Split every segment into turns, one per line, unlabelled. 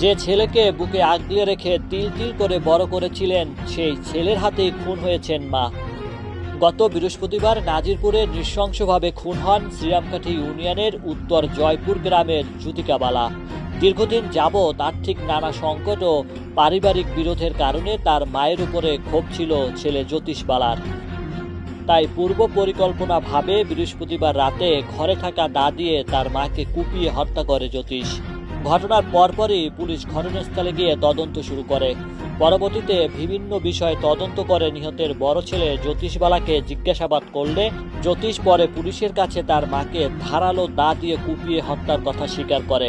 যে ছেলেকে বুকে আগলে রেখে তিল তিল করে বড় করেছিলেন, সেই ছেলের হাতেই খুন হয়েছেন মা। গত বৃহস্পতিবার নাজিরপুরে নৃশংসভাবে খুন হন শ্রীরামকাঠি ইউনিয়নের উত্তর জয়পুর গ্রামের জ্যোতিকাবালা। দীর্ঘদিন যাবৎ আর্থিক নানা সংকট ও পারিবারিক বিরোধের কারণে তার মায়ের উপরে ক্ষোভ ছিল ছেলে জ্যোতিষবালার। তাই পূর্ব পরিকল্পনাভাবে বৃহস্পতিবার রাতে ঘরে থাকা দা দিয়ে তার মাকে কুপিয়ে হত্যা করে জ্যোতিষ। ঘটনার পরপরই পুলিশ ঘটনাস্থলে গিয়ে তদন্ত শুরু করে। পরবর্তীতে বিভিন্ন বিষয়ে তদন্ত করে নিহতের বড় ছেলে জ্যোতিষবালাকে জিজ্ঞাসাবাদ করলে জ্যোতিষ পরে পুলিশের কাছে তার মাকে ধারালো দা দিয়ে কুপিয়ে হত্যার কথা স্বীকার করে।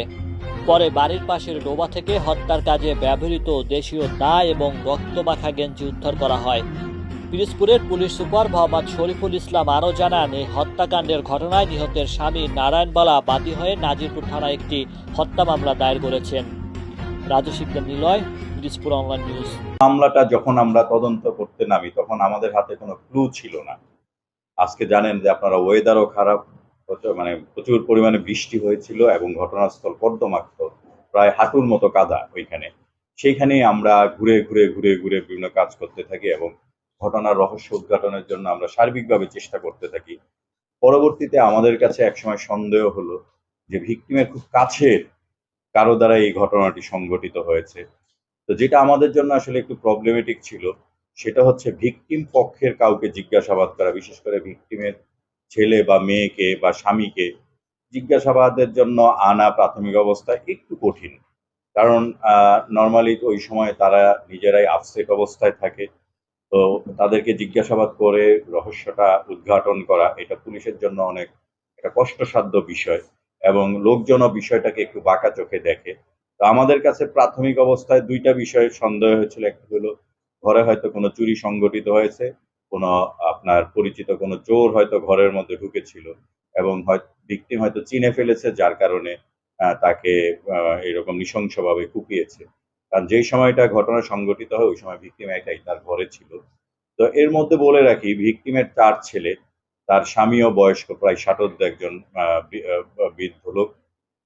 পরে বাড়ির পাশের ডোবা থেকে হত্যার কাজে ব্যবহৃত দেশীয় দা এবং রক্তমাখা গেঞ্জি উদ্ধার করা হয়। পিরোজপুরের পুলিশ সুপার মোহাম্মদ শরীফুল ইসলাম আরও জানান, এই হত্যাকাণ্ডের ঘটনায় নিহতের স্বামী নারায়ণবালা বাদী হয়ে নাজিরপুর থানায় একটি হত্যা মামলা দায়ের করেছেন। Raju Niloy, Pirojpur online news.
মামলাটা যখন আমরা তদন্ত করতে নামি, তখন আমাদের হাতে কোনো ক্লু ছিল না। আজকে জানেন যে আপনারা ওয়েদারও খারাপ মানে প্রচুর পরিমাণে বৃষ্টি হয়েছিল এবং ঘটনাস্থল কর্দমাক্ত, প্রায় হাঁটুর মতো কাদা ওইখানে। সেইখানে আমরা ঘুরে ঘুরে ঘুরে ঘুরে বিভিন্ন কাজ করতে থাকি এবং ঘটনার রহস্য উদ্ঘাটনের জন্য আমরা সার্বিকভাবে চেষ্টা করতে থাকি। পরবর্তীতে আমাদের কাছে একসময় সন্দেহ হলো যে ভিকটিমের খুব কাছের কারও দ্বারা এই ঘটনাটি সংঘটিত হয়েছে। তো যেটা আমাদের জন্য আসলে একটু প্রবলেমেটিক ছিল, সেটা হচ্ছে ভিকটিম পক্ষের কাউকে জিজ্ঞাসাবাদ করা, বিশেষ করে ভিকটিমের ছেলে বা মেয়েকে বা স্বামীকে জিজ্ঞাসাবাদের জন্য আনা প্রাথমিক অবস্থায় একটু কঠিন। কারণ নর্মালি ওই সময় তারা নিজেরাই আপসেট অবস্থায় থাকে। তো তাদেরকে জিজ্ঞাসাবাদ করে রহস্যটা উদ্ঘাটন করা, এটা পুলিশের জন্য অনেক একটা কষ্টসাধ্য বিষয় এবং লোকজনও বিষয়টাকে একটু বাঁকা চোখে দেখে। তো আমাদের কাছে প্রাথমিক অবস্থায় দুইটা বিষয়ে সন্দেহ হয়েছিল। একটা হলো, ঘরে হয়তো কোনো চুরি সংগঠিত হয়েছে, কোনো আপনার পরিচিত কোনো চোর হয়তো ঘরের মধ্যে ঢুকেছিল এবং ভিকটিম হয়তো চিনে ফেলেছে, যার কারণে তাকে এরকম নৃশংসভাবে কুপিয়েছে। কারণ যেই সময়টা ঘটনা সংঘটিত হয়, ওই সময় ভিকটিম একাই তার ঘরে ছিল। তো এর মধ্যে বলে রাখি, ভিকটিমের চার ছেলে, তার স্বামীও বয়স্ক, প্রায় ষাটোর্ধ একজন বৃদ্ধ লোক।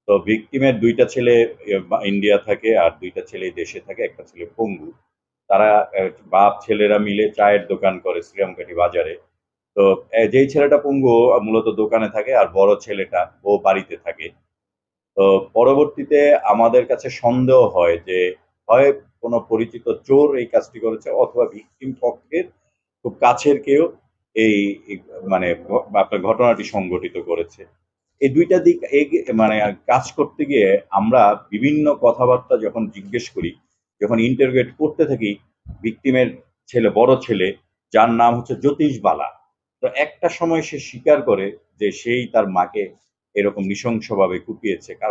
তো ভিকটিমের দুইটা ছেলে ইন্ডিয়া থাকে আর দুইটা ছেলে দেশে থাকে, একটা ছেলে পঙ্গু। তারা বাপ ছেলেরা মিলে চায়ের দোকান করে শ্রীরামকাঠি বাজারে। তো যেই ছেলেটা পঙ্গু মূলত দোকানে থাকে আর বড় ছেলেটা, ও বাড়িতে থাকে। তো পরবর্তীতে আমাদের কাছে সন্দেহ হয় যে হয় কোনো পরিচিত চোর এই কাজটি করেছে অথবা ভিকটিম পক্ষের খুব কাছের কেউ এই মানে আপনার ঘটনাটি সংঘটিত করেছে। এই দুইটা দিক মানে কাজ করতে গিয়ে আমরা বিভিন্ন কথাবার্তা যখন জিজ্ঞেস করি, যখন ইন্টারভিউ করতে থাকি, ভিকটিমের ছেলে, বড় ছেলে, যার নাম হচ্ছে জ্যোতিষ বালা। তো একটা সময় সে স্বীকার করে যে সেই তার মাকে এরকম নৃশংসভাবে কুপিয়েছে। কারণ